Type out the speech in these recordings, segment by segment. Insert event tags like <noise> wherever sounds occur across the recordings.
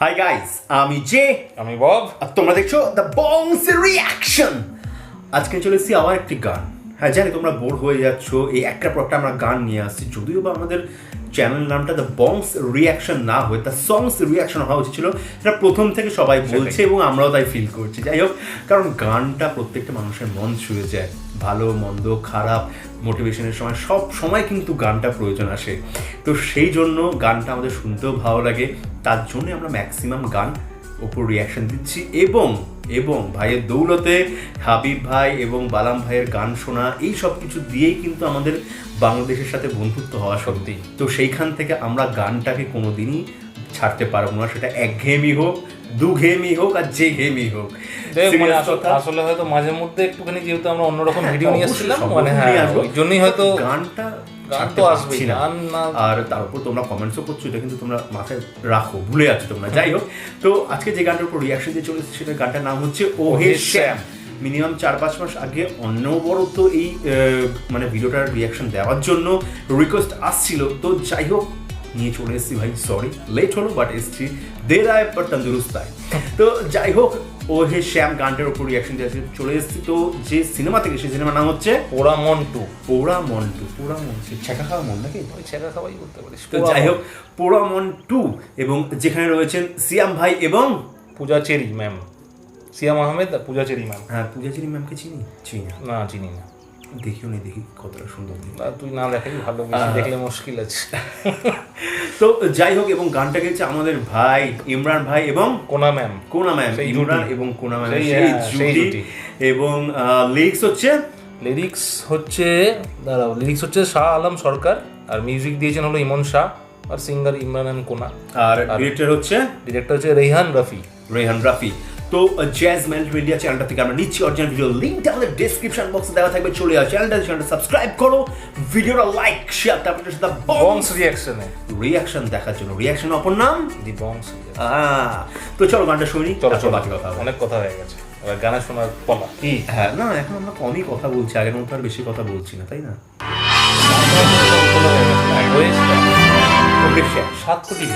High guys আমি J. আমি Bob. আর তোমরা দেখছ দ্য বংস রিয়াকশন আজকে চলে এসেছি আবার একটি গান। হ্যাঁ জানি তোমরা বোর হয়ে যাচ্ছ। এই একটা পর একটা আমরা গান নিয়ে আসছি। যদিও বা আমাদের চ্যানেল নামটা দ্য বংস রিয়াকশন না হয়ে দ্য সংস রিয়াকশন হওয়া উচিত ছিল। সেটা প্রথম থেকে সবাই বলছে এবং আমরাও তাই ফিল করছি। যাই হোক কারণ গানটা প্রত্যেকটা মানুষের মন ছুঁয়ে যায়। ভালো মন্দ খারাপ মোটিভেশনের সময় সব সময় কিন্তু গানটা প্রয়োজন আসে। তো সেই জন্য গানটা আমাদের শুনতেও ভালো লাগে। তার জন্য আমরা ম্যাক্সিমাম গান ওপর রিয়াকশন দিচ্ছি এবং এবং ভাইয়ের দৌলতে হাবিব ভাই এবং বালাম ভাইয়ের গান শোনা এই সব কিছু দিয়েই কিন্তু আমাদের বাংলাদেশের সাথে বন্ধুত্ব হওয়া সত্যি। তো সেইখান থেকে আমরা গানটাকে কোনোদিনই ছাড়তে পারব না সেটা একঘেয়েমি হোক দু দুঘেয়েমি হোক আর যে ঘেয়েমি হোক। মানে আসলে- হয়তো মাঝে মধ্যে একটুখানি যেহেতু আমরা অন্যরকম হ্যাঁ, ভিডিও নিয়ে এসেছিলাম মানে হ্যাঁ ওই জন্যই হয়তো গানটা গান তো আসবেই, না। গান না- আর তার উপর তোমরা কমেন্টসও করছ এটা কিন্তু তোমরা মাথায় রাখো ভুলে যাচ্ছ তোমরা। যাই হোক তো আজকে যে গানটার উপর রিয়াকশন দিয়ে চলেছে সেটা গানটার নাম হচ্ছে ওহে শ্যাম। মিনিমাম চার পাঁচ মাস আগে অন্যবরত এই মানে ভিডিওটার রিয়াকশন দেওয়ার জন্য রিকোয়েস্ট আসছিল। তো যাই হোক নিয়ে চলে এসেছি ভাই সরি লেট হলো বাট এসছি দের আয় পর তন্দুরুস্ত তো যাই হোক ও হে শ্যাম গানটার উপর রিয়াকশন দিয়ে চলে এসেছি তো যে সিনেমা থেকে সেই সিনেমার নাম হচ্ছে পোড়া মন টু। পোড়া মন্টু পোড়া মন সে ছেঁকা খাওয়া মন নাকি? ওই ছেঁকা খাওয়াই বলতে পারিস। তো যাই হোক পোড়া মন টু এবং যেখানে রয়েছেন সিয়াম ভাই এবং পূজা চেরি ম্যাম সিয়াম আহমেদ আর পূজা চেরি ম্যাম হ্যাঁ পূজা চেরি ম্যামকে চিনি? চিনি না চিনি না। দেখিও নি দেখি কতটা সুন্দর দেখি তুই না দেখাই ভালো দেখলে মুশকিল আছে। <laughs> তো যাই হোক এবং গানটা গেছে আমাদের ভাই ইমরান ভাই এবং কোনা ম্যাম। কোনা ম্যাম ইমরান এবং কোনা ম্যাম হ্যাঁ। এবং লিরিক্স হচ্ছে? লিরিক্স হচ্ছে দাঁড়াও লিরিক্স হচ্ছে শাহ আলম সরকার আর মিউজিক দিয়েছেন হলো ইমন শাহ আর সিঙ্গার ইমরান কোনা। আর ডিরেক্টর হচ্ছে? ডিরেক্টর হচ্ছে রেহান রফি। রেহান রাফি। তো জ্যাজ মেল্ট ইন্ডিয়া চ্যানেলটা থেকে আমরা নিচ্ছি অরিজিনাল ভিডিও লিঙ্কটা আমাদের ডেসক্রিপশন বক্সে দেওয়া থাকবে চলে যাও চ্যানেলটা চ্যানেলটা সাবস্ক্রাইব করো। ভিডিওটা লাইক শেয়ার তারপরে সাথে বংস রিয়াকশনে রিয়াকশন দেখার জন্য। রিয়াকশন অপর নাম? দি বংস তো চলো গানটা শুনি চলো তারপর চলো। বাকি কথা অনেক কথা হয়ে গেছে। এবার গানা শোনার পলা। হ্যাঁ না এখন আমরা কমই কথা বলছি। আগের মতো আর বেশি কথা বলছি না তাই না? সাত কোটি।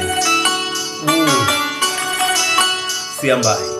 সিয়াম ভাই?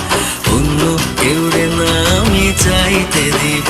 কেউরে না আমি চাইতে দিব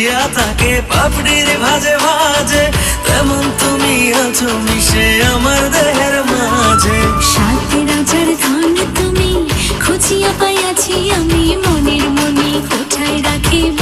দিয়া তাকে পাপড়ির ভাজে ভাজে, তেমন তুমি আছো মিশে আমার দেহের মাঝে। সাথে রাজার ধন তুমি, খুঁজিয়া পাইয়াছি আমি মনের মনে কোথায় রাখিব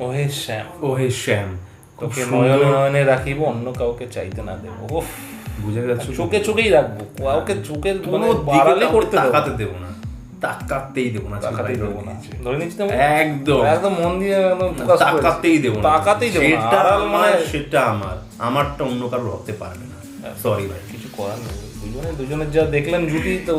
হে শ্যাম। খুব তোকে সুন্দর। নয়নে নয়নে রাখিব অন্য কাউকে চাইতে না দেবো। ওফ বুঝে গেছো? চোখে চোখেই রাখব। কাউকে চোখের কোনো মানে বাড়ালে করতে তাকাতে দেবো না। তাকাতেই দেবো না তাকাতেই দেবো না। ধরে নিচ্ছি একদম। একদম মন দিয়ে একদম তাকাতেই দেবো না। তাকাতেই দেবো না। সেটা মানে সেটা আমার। আমারটা অন্য কারোর হতে পারবে না। সরি ভাই। কিছু করার নেই। দুজনে দুজনের যা দেখলেন জুটি তো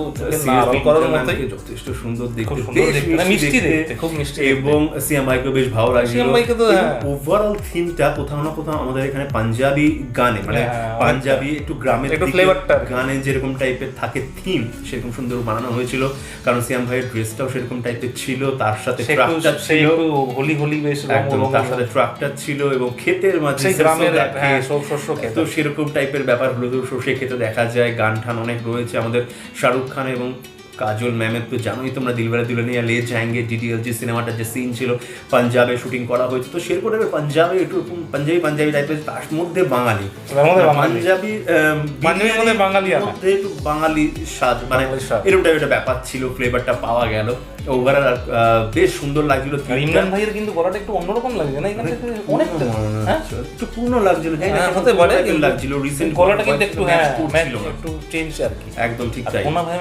করার মতোই। যথেষ্ট সুন্দর দেখতে। সুন্দর দেখতে, মিষ্টি দেখতে, খুব মিষ্টি এবং সিএম ভাইকে বেশ ভালো ভাইকে তো, হ্যাঁ। ওভারঅল থিমটা কোথাও না কোথাও আমাদের এখানে পাঞ্জাবি গানে মানে হ্যাঁ, পাঞ্জাবি একটু গ্রামের একটু কি। গানে যেরকম টাইপের থাকে থিম সেরকম সুন্দর বানানো হয়েছিল। কারণ সিয়াম ভাইয়ের ড্রেসটাও সেরকম টাইপের ছিল তার সাথে ট্রাকটা ছিল। হোলি হোলি বেশ একদম তার সাথে ট্রাকটা ছিল এবং ক্ষেতের মাঝে গ্রামের হ্যাঁ সব শস্য খেত তো সেরকম টাইপের ব্যাপার হলো তো সে ক্ষেত্রে দেখা যায় গান টান অনেক রয়েছে। আমাদের শাহরুখ খান এবং কাজল ম্যামের তো জানোই তোমরা দিলবেলা দুলনিয়া লে জায়েঙ্গে ডিডিএল যে সিনেমাটার যে সিন ছিল পাঞ্জাবে শুটিং করা হয়েছে। তো সেরকম টাইপের পাঞ্জাবে একটু পাঞ্জাবি পাঞ্জাবি টাইপের তার মধ্যে বাঙালি। বাঙালি। পাঞ্জাবি বাঙালি মধ্যে একটু বাঙালি স্বাদ। মানে এরকম টাইপের একটা ব্যাপার ছিল ফ্লেভারটা পাওয়া গেল। ওভারঅল বেশ সুন্দর লাগছিল। ইমরান ভাইয়ের কিন্তু গলাটা একটু অন্যরকম লাগছে না? এখান থেকে অনেকটা হ্যাঁ? একটু পূর্ণ লাগছিল। হ্যাঁ, হতে পারে লাগছিল রিসেন্ট গলাটা কিন্তু একটু হ্যাঁ একটু চেঞ্জ আর কি। একদম ঠিক তাই। ভাই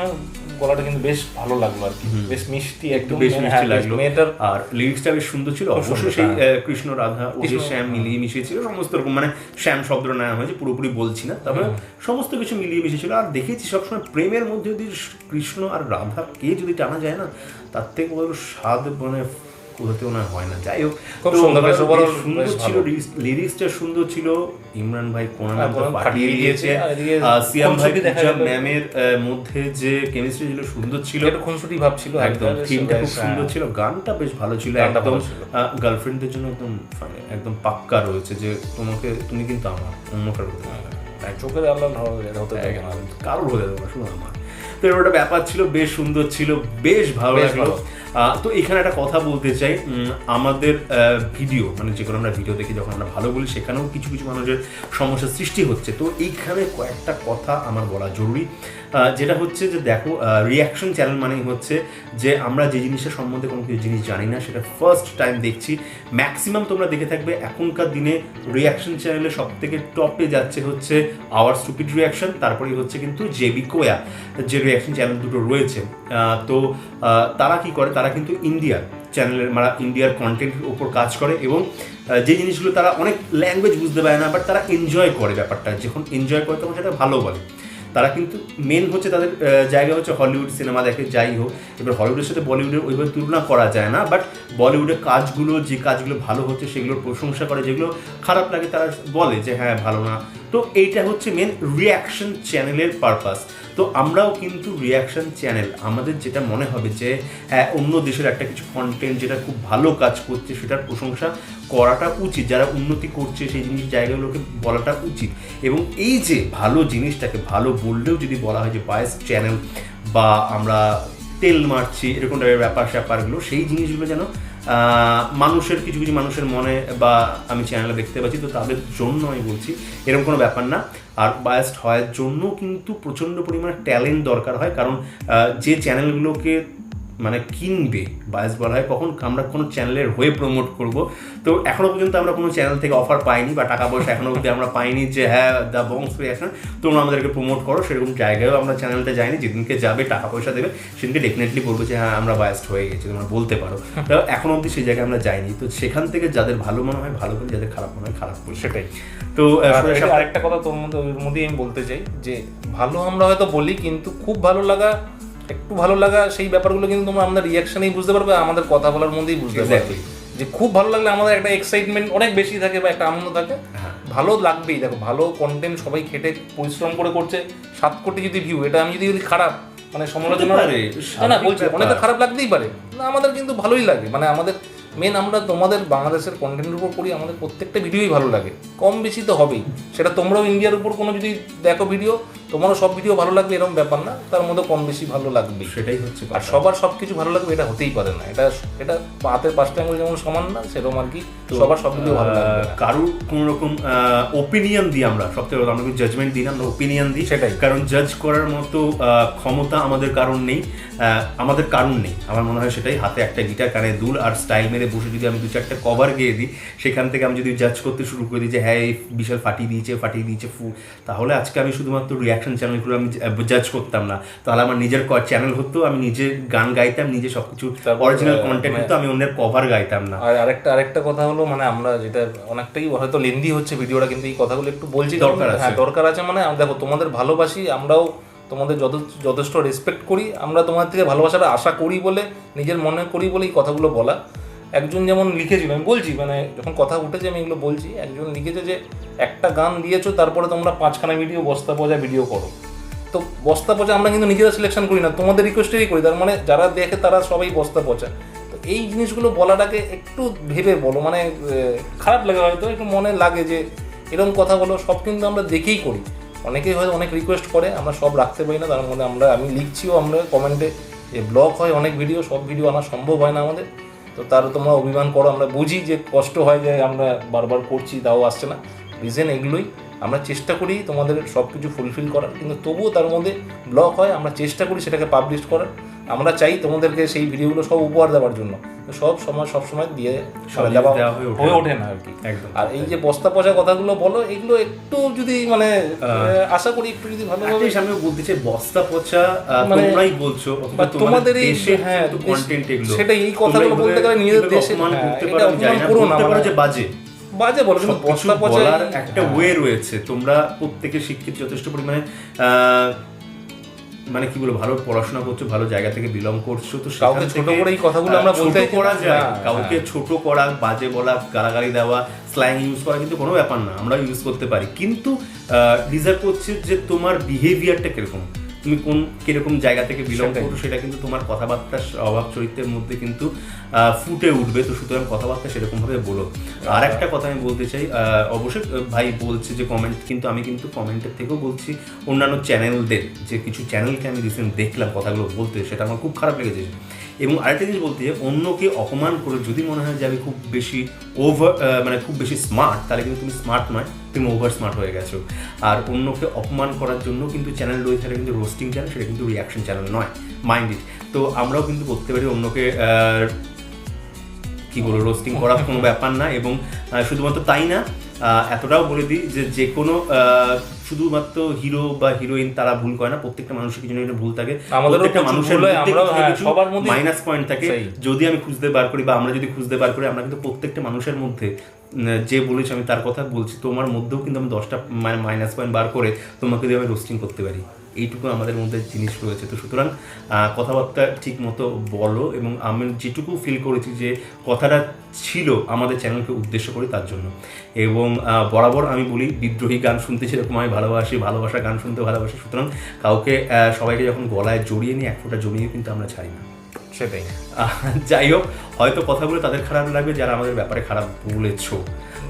গলাটা কিন্তু বেশ ভালো লাগল আর কি। বেশ মিষ্টি একটু বেশ মিষ্টি লাগল। মেয়েটার আর লিরিক্সটা বেশ সুন্দর ছিল। অবশ্যই সেই হ্যাঁ। কৃষ্ণ রাধা ও শ্যাম মিলিয়ে মিশিয়ে ছিল সমস্ত রকম মানে শ্যাম শব্দ নেওয়া হয়েছে পুরোপুরি বলছি না তবে সমস্ত কিছু মিলিয়ে মিশিয়ে ছিল আর দেখেছি সবসময় প্রেমের মধ্যে যদি কৃষ্ণ আর রাধা কে যদি টানা যায় না তার থেকে বড় স্বাদ মানে কোথাতেও না হয় না। যাই হোক খুব সুন্দর, সুন্দর ছিল লিরিক্সটা সুন্দর ছিল। ইমরান ভাই কোনান হ্যাঁ, পাঠিয়ে দিয়েছে। আহ, সিয়াম ভাই। ম্যামের মধ্যে যে কেমিস্ট্রি ছিল সুন্দর ছিল। একটু খুনসুটি ভাব ছিল একদম থিমটা খুব সুন্দর হ্যাঁ। ছিল গানটা বেশ ভালো ছিল একদম জন্য একদম একদম পাক্কা রয়েছে যে তোমাকে তুমি কিন্তু আমার অন্য কারোর আল্লাহ হতে হতে দেবো শুধু আমার। তো এর একটা ব্যাপার ছিল বেশ সুন্দর ছিল বেশ ভালো লাগল। তো এখানে একটা কথা বলতে চাই আমাদের ভিডিও মানে যে কোনো আমরা ভিডিও দেখি, যখন আমরা ভালো বলি, সেখানেও কিছু কিছু মানুষের সমস্যার সৃষ্টি হচ্ছে। তো এইখানে কয়েকটা কথা আমার বলা জরুরি। যেটা হচ্ছে যে দেখো রিয়াকশন চ্যানেল মানেই হচ্ছে যে আমরা যে জিনিসের সম্বন্ধে কোনো কিছু জিনিস জানি না, সেটা ফার্স্ট টাইম দেখছি। ম্যাক্সিমাম তোমরা দেখে থাকবে, এখনকার দিনে রিয়াকশন চ্যানেলে সব থেকে টপে যাচ্ছে হচ্ছে আওয়ার স্টুপিড রিয়াকশন তারপরেই হচ্ছে কিন্তু জেবি কোয়া যে রিয়াকশন চ্যানেল দুটো রয়েছে। তো তারা কি করে, তারা কিন্তু ইন্ডিয়ার চ্যানেলের মারা ইন্ডিয়ার কন্টেন্টের উপর কাজ করে এবং যে জিনিসগুলো তারা অনেক ল্যাঙ্গুয়েজ বুঝতে পারে না বাট তারা এনজয় করে ব্যাপারটা। যখন এনজয় করে, তখন সেটা ভালো বলে। তারা কিন্তু মেন হচ্ছে তাদের জায়গা হচ্ছে হলিউড সিনেমা দেখে যাই হোক। এবার হলিউডের সাথে বলিউডের ওইভাবে তুলনা করা যায় না বাট বলিউডের কাজগুলো, যে কাজগুলো ভালো হচ্ছে সেগুলোর প্রশংসা করে, যেগুলো খারাপ লাগে তারা বলে যে হ্যাঁ ভালো না। তো এইটা হচ্ছে মেন রিয়াকশন চ্যানেলের পারপাস তো আমরাও কিন্তু রিয়াকশন চ্যানেল আমাদের যেটা মনে হবে যে হ্যাঁ অন্য দেশের একটা কিছু কন্টেন্ট যেটা খুব ভালো কাজ করছে, সেটার প্রশংসা করাটা উচিত। যারা উন্নতি করছে, সেই জিনিস জায়গাগুলোকে বলাটা উচিত। এবং এই যে ভালো জিনিসটাকে, ভালো বললেও যদি বলা হয় যে বায়াস চ্যানেল বা আমরা তেল মারছি, এরকম টাইপের ব্যাপার স্যাপারগুলো সেই জিনিসগুলো যেন মানুষের, কিছু কিছু মানুষের মনে বা আমি চ্যানেলে দেখতে পাচ্ছি, তো তাদের জন্য আমি বলছি, এরকম কোনো ব্যাপার না। আর বায়াসড হওয়ার জন্য কিন্তু প্রচণ্ড পরিমাণে ট্যালেন্ট দরকার হয়, কারণ যে চ্যানেলগুলোকে মানে কিনবে বায়াস বলা হয় কখন আমরা কোনো চ্যানেলের হয়ে প্রমোট করব। তো এখনও পর্যন্ত আমরা কোনো চ্যানেল থেকে অফার পাইনি বা টাকা পয়সা এখনও অবধি আমরা পাইনি যে হ্যাঁ দ্য বংস রিয়াকশন তোমরা আমাদেরকে প্রমোট করো। সেরকম জায়গায়ও আমরা চ্যানেলটা যাইনি। যেদিনকে যাবে টাকা পয়সা দেবে সেদিনকে ডেফিনেটলি বলব যে হ্যাঁ আমরা বায়াসড হয়ে গেছি তোমরা বলতে পারো। তো এখনও অবধি সেই জায়গায় আমরা যাইনি। তো সেখান থেকে যাদের ভালো মনে হয় ভালো বলি যাদের খারাপ মনে হয় খারাপ বলি সেটাই। তো আরেকটা কথা তোর মধ্যে ওর মধ্যেই আমি বলতে চাই যে ভালো আমরা হয়তো বলি কিন্তু খুব ভালো লাগা একটু ভালো লাগা সেই ব্যাপারগুলো কিন্তু তোমরা আমাদের রিয়াকশনেই বুঝতে পারবে আমাদের কথা বলার মধ্যেই বুঝতে পারবে। যে খুব ভালো লাগলে আমাদের একটা এক্সাইটমেন্ট অনেক বেশি থাকে বা একটা আনন্দ থাকে। হ্যাঁ। ভালো লাগবেই দেখো ভালো কন্টেন্ট সবাই খেটে পরিশ্রম করে করছে সাত কোটি যদি ভিউ এটা আমি যদি খারাপ মানে সমালোচনা না বলছি অনেকটা খারাপ লাগতেই পারে না আমাদের কিন্তু ভালোই লাগে মানে আমাদের মেন আমরা তোমাদের বাংলাদেশের কন্টেন্টের উপর করি আমাদের প্রত্যেকটা ভিডিওই ভালো লাগে। কম বেশি তো হবেই। সেটা তোমরাও ইন্ডিয়ার উপর কোনো যদি দেখো ভিডিও তোমারও সব ভিডিও ভালো লাগবে এরকম ব্যাপার না। তার মধ্যে কম বেশি ভালো লাগবে। সেটাই হচ্ছে আর সবার সব কিছু ভালো লাগবে এটা হতেই পারে না। এটা এটা পাতের পাঁচটা আঙুল যেমন সমান না সেরকম আর কি। সবার সব ভিডিও ভালো লাগবে। কারুর কোন রকম ওপিনিয়ন দিই আমরা? সবথেকে আমরা কিন্তু জাজমেন্ট দিই না আমরা ওপিনিয়ন দিই। সেটাই। কারণ জাজ করার মতো ক্ষমতা আমাদের কারণ নেই। আমাদের কারণ নেই। আমার মনে হয় সেটাই হাতে একটা গিটার কানে দুল আর স্টাইল মেরে বসে যদি আমি দু চারটে কভার গিয়ে দিই সেখান থেকে আমি যদি জাজ করতে শুরু করে দিই যে হ্যাঁ এই বিশাল ফাটিয়ে দিয়েছে ফাটিয়ে দিয়েছে ফু তাহলে আজকে আমি শুধুমাত্র রিয়াকশন চ্যানেলগুলো আমি জাজ করতাম না। তাহলে আমার নিজের চ্যানেল হতো আমি নিজে গান গাইতাম নিজে সব কিছু অরিজিনাল কন্টেন্ট হতো আমি অন্যের কভার গাইতাম না। আর আরেকটা আরেকটা কথা হলো মানে আমরা যেটা অনেকটাই হয়তো লেন্দি হচ্ছে ভিডিওটা কিন্তু এই কথাগুলো একটু বলছি দরকার আছে। হ্যাঁ দরকার আছে মানে দেখো তোমাদের ভালোবাসি আমরাও তোমাদের যত যথেষ্ট রেসপেক্ট করি আমরা তোমার থেকে ভালোবাসাটা আশা করি বলে নিজের মনে করি বলে এই কথাগুলো বলা। একজন যেমন লিখেছিল, আমি বলছি মানে যখন কথা উঠেছে, আমি এগুলো বলছি, একজন লিখেছে যে, একটা গান দিয়েছ, তারপরে তোমরা পাঁচখানা ভিডিও বস্তা পজা ভিডিও করো। তো বস্তা পচা আমরা কিন্তু নিজেরা সিলেকশন করি না, তোমাদের রিকোয়েস্টেরই করি, তার মানে যারা দেখে তারা সবাই বস্তা পচা। তো এই জিনিসগুলো বলাটাকে একটু ভেবে বলো মানে খারাপ লাগে হয়তো, একটু মনে লাগে যে, এরকম কথা বলো, সব কিন্তু আমরা দেখেই করি। অনেকেই হয়তো অনেক রিকোয়েস্ট করে, আমরা সব রাখতে পারি না, তার মধ্যে আমরা, আমি লিখছিও আমরা কমেন্টে যে ব্লগ হয় অনেক ভিডিও সব ভিডিও আনা সম্ভব হয় না আমাদের। তো তার তোমরা অভিমান করো, আমরা বুঝি যে কষ্ট হয় যে আমরা বারবার করছি, তাও আসছে না। রিজেন এগুলোই। আমরা চেষ্টা করি তোমাদের সব কিছু ফুলফিল করার, কিন্তু তবুও তার মধ্যে ব্লক হয়। আমরা চেষ্টা করি সেটাকে পাবলিশ করার। আমরা চাই তোমাদেরকে সেই ভিডিওগুলো সব উপহার দেওয়ার জন্য। সব সময় সব সময় দিয়ে সব দেওয়া দেওয়া হয়ে ওঠে না। আর কি একদম। আর এই যে বস্তা পচা কথাগুলো বলো এগুলো একটু যদি মানে আশা করি একটু যদি ভালোভাবে একটাই সামনে বলতে চাই বস্তা পচা মানে- তোমরাই বলছো বা তোমাদের এই হ্যাঁ দেশ- কন্টেন্ট এগুলো সেটাই এই কথাগুলো বলতে গেলে নিজেদের দেশে হ্যাঁ, করতে পারো আমি জানি না করো না বলতে পারো মানে। যে বাজে বাজে বলো কিন্তু বস্তা পচা একটা ওয়ে রয়েছে তোমরা প্রত্যেকে শিক্ষিত যথেষ্ট পরিমাণে আহ, মানে কি বলব ভালো পড়াশোনা করছ ভালো জায়গা থেকে বিলং করছ তো কাউকে ছোট করে এই কথাগুলো আমরা বলতে করা যায় হ্যাঁ, কাউকে ছোট করা বাজে বলা গালাগালি দেওয়া স্ল্যাং ইউজ করা কিন্তু কোনো ব্যাপার না আমরা ইউজ করতে পারি। কিন্তু ডিজার্ভ করছে যে তোমার বিহেভিয়ারটা কীরকম। তুমি কোন কীরকম জায়গা থেকে বিলং। করো সেটা কিন্তু তোমার কথাবার্তা স্বভাব চরিত্রের মধ্যে কিন্তু ফুটে উঠবে। তো সুতরাং কথাবার্তা সেরকম ভাবে বলো আর একটা কথা আমি বলতে চাই অবশ্যই ভাই বলছে যে কমেন্ট কিন্তু আমি কিন্তু কমেন্টের থেকেও বলছি অন্যান্য চ্যানেলদের যে কিছু চ্যানেলকে আমি রিসেন্ট দেখলাম কথাগুলো বলতে সেটা আমার খুব খারাপ লেগেছে। এবং আরেকটা জিনিস বলতে যে অন্যকে অপমান করে যদি মনে হয় যে আমি খুব বেশি ওভার মানে খুব বেশি স্মার্ট তাহলে কিন্তু তুমি স্মার্ট নয়। তুমি ওভার স্মার্ট হয়ে গেছো। আর অন্যকে অপমান করার জন্য কিন্তু চ্যানেল রয়েছে, সেটা কিন্তু রোস্টিং চ্যানেল সেটা কিন্তু রিয়াকশন চ্যানেল নয় মাইন্ড ইট তো আমরাও কিন্তু করতে পারি অন্যকে কী বলব রোস্টিং করার কোনো ব্যাপার না এবং শুধুমাত্র তাই না এতটাও বলে দিই যে যে কোনো শুধুমাত্র হিরো বা হিরোইন তারা ভুল করে না প্রত্যেকটা মানুষের কিছু না ভুল থাকে। প্রত্যেকটা মানুষের সবার মধ্যে হ্যাঁ, সবার মধ্যেই- মাইনাস পয়েন্ট থাকে। যদি আমি খুঁজতে বার করি বা আমরা যদি খুঁজতে বার করি আমরা কিন্তু প্রত্যেকটা মানুষের মধ্যে যে বলেছি আমি তার কথা বলছি তোমার মধ্যেও কিন্তু আমি দশটা মানে মাইনাস পয়েন্ট বার করে তোমাকে দিয়ে আমি রোস্টিং করতে পারি। এইটুকু আমাদের মধ্যে জিনিস রয়েছে। তো সুতরাং কথাবার্তা ঠিক মতো বলো এবং আমি যেটুকু ফিল করেছি যে কথাটা ছিল আমাদের চ্যানেলকে উদ্দেশ্য করে তার জন্য। এবং বরাবর আমি বলি বিদ্রোহী গান শুনতে সেরকম আমি ভালোবাসি ভালোবাসা গান শুনতে ভালোবাসি সুতরাং কাউকে সবাইকে যখন গলায় জড়িয়ে নিয়ে এক ফোঁটা জমিয়ে কিন্তু আমরা ছাড়ি না। সেটাই। যাই হোক হয়তো কথাগুলো তাদের খারাপ লাগবে যারা আমাদের ব্যাপারে খারাপ বলেছ।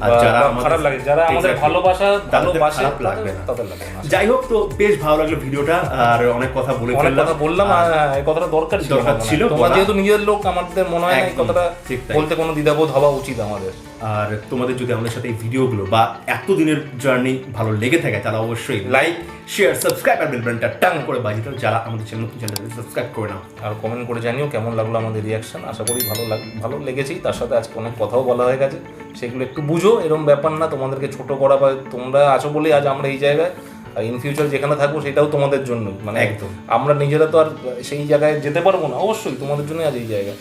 আর বা- যারা খারাপ লাগে যারা আমাদের ভালোবাসা ভালোবাসে খারাপ লাগবে না। তাদের লাগবে যাই হোক তো বেশ ভালো লাগল ভিডিওটা আর অনেক কথা বলে ফেললাম। কথা বললাম এই কথাটা দরকার ছিল দরকার ছিল তোমরা যেহেতু নিজের লোক আমাদের মনে হয় এই কথাটা বলতে কোনো দ্বিধাবোধ হওয়া উচিত আমাদের। আর তোমাদের যদি আমাদের সাথে এই ভিডিওগুলো বা এতদিনের জার্নি ভালো লেগে থাকে তাহলে অবশ্যই লাইক শেয়ার সাবস্ক্রাইব আর বেল বাটনটা টাং করে বাজিয়ে দাও যারা আমাদের চ্যানেল চ্যানেলটাকে সাবস্ক্রাইব করে নাও। আর কমেন্ট করে জানিও কেমন লাগল আমাদের রিয়াকশন আশা করি ভালো লাগ ভালো লেগেছেই। তার সাথে আজকে অনেক কথাও বলা হয়ে গেছে। সেগুলো একটু বুঝো এরকম ব্যাপার না তোমাদেরকে ছোট করা বা তোমরা আছো বলেই আজ আমরা এই জায়গায় আর ইন ফিউচার যেখানে থাকব সেটাও তোমাদের জন্য মানে একদম। আমরা নিজেরা তো আর সেই জায়গায় যেতে পারব না অবশ্যই তোমাদের জন্যই আজ এই জায়গায়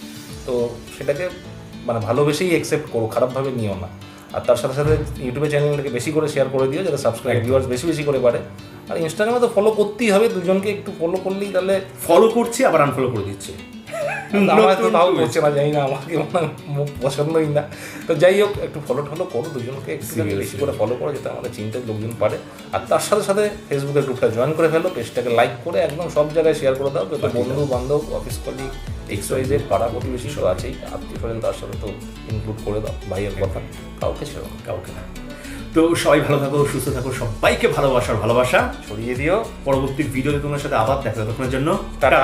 তো সেটাকে মানে ভালোবেসেই অ্যাকসেপ্ট করো খারাপভাবে নিও না। আর তার সাথে সাথে ইউটিউবে চ্যানেলটাকে বেশি করে শেয়ার করে দিও যাতে সাবস্ক্রাইব ভিউয়ার্স বেশি বেশি করে পারে আর ইনস্টাগ্রামে তো ফলো করতেই হবে দুজনকে একটু ফলো করলেই তাহলে ফলো করছি আবার আনফলো করে দিচ্ছে। আমার তো তাও করছে না জানি না আমাকে পছন্দই না তো যাই হোক একটু ফলো টলো করো দুজনকে একটু বেশি করে ফলো করো যাতে আমাদের চিন্তায় লোকজন পারে আর তার সাথে সাথে ফেসবুকের গ্রুপটা জয়েন করে ফেলো পেজটাকে লাইক করে একদম সব জায়গায় শেয়ার করে দাও যত বন্ধু বান্ধব office colleague X Y Z পাড়া প্রতিবেশী সব আছেই আত্মীয় স্বজন তার সাথে তো ইনক্লুড করে দাও ভাইয়ের কথা কাউকে ছেড়ো কাউকে না তো সবাই ভালো থাকো সুস্থ থাকো সবাইকে ভালোবাসার ভালোবাসা। ছড়িয়ে দিও পরবর্তী ভিডিওতে তোমার সাথে আবার দেখা। ততক্ষণের জন্য। টাটা।